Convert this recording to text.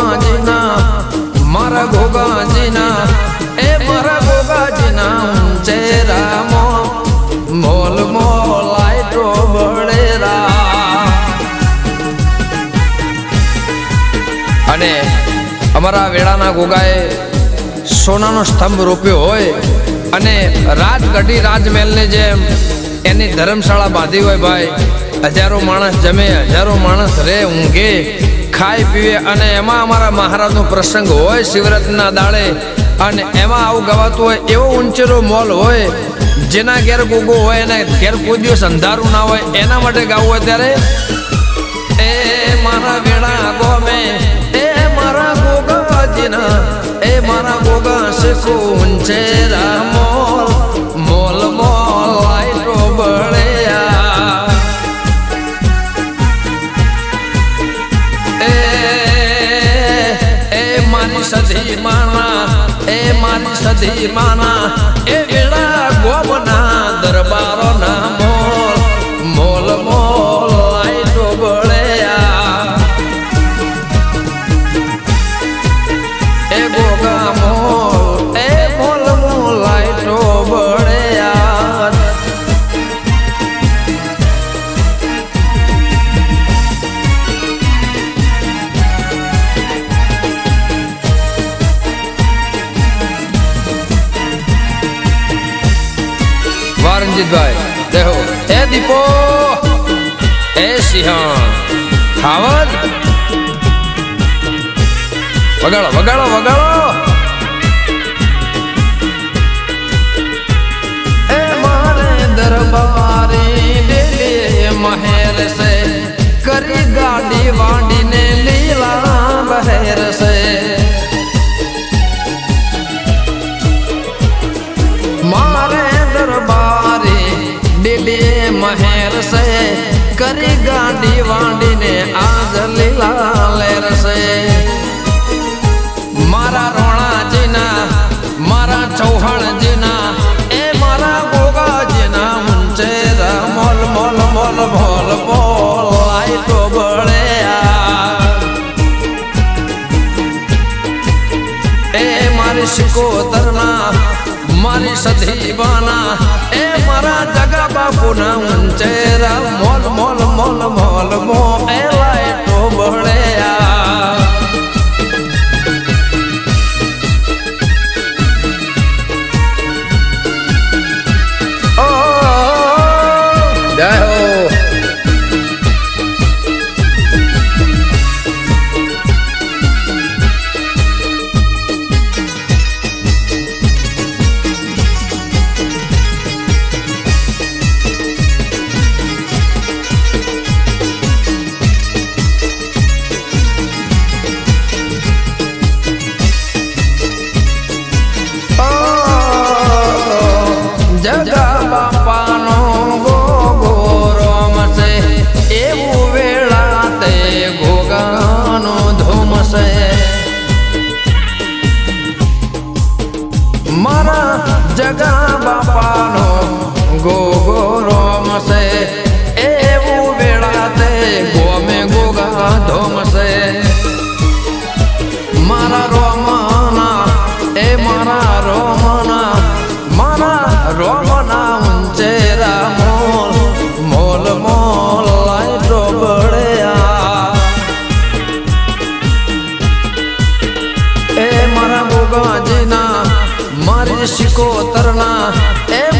ગોગાજીના, મારા ગોગાજીના, એ મારા ગોગાજીના ઊંચે રામો મોલ મોલાયટો બળેરા અને અમારા વેળાના ગોગાએ સોનાનો સ્તંભ રોપ્યો હોય અને રાજગઢી રાજમહેલની જેમ એની ધર્મશાળા બાંધી હોય ભાઈ, હજારો માણસ જમે, હજારો માણસ રે ઊંઘે ખાય પીવે અને એમાં અમારા મહારાજનો પ્રસંગ હોય, શિવરાત્રિના દાડે, અને એમાં આવું ગવાતું હોય, એવો ઊંચેલો મોલ હોય, જેના ઘેર ગોગો હોય, એને ઘેર કોઈ દિવસ અંધારું ના હોય, એના માટે ગાવું હોય ત્યારે, એ મારા વેળા ગોમે, એ મારા ગોગાજીના એ મારા ગોગા શીખો ઊંચેરા મોલ સધી માના એ મારી સધી માના. વાહ રંજીતભાઈ દેહો એ દીપો એ સિંહણ ખાવત વગાડો વગાડો વગાડો એ મારે દરબારી કરી ગાડી વાંડીને આજ લીલા લેર છે મારા રોણાજીના, મારા ચૌહાણજીના, એ મારા ગોગાજીના મુંચે મોલ મોલ મોલ મોલ મોલ, લાઈટો બળે એ મારી શિકોતરના, મારી સધીવાના, એ મારા જગા બાપુના ઊંચેરા મોલ મોલ મો એ મારા જગા બાપાનો શિકોતરના એ મારા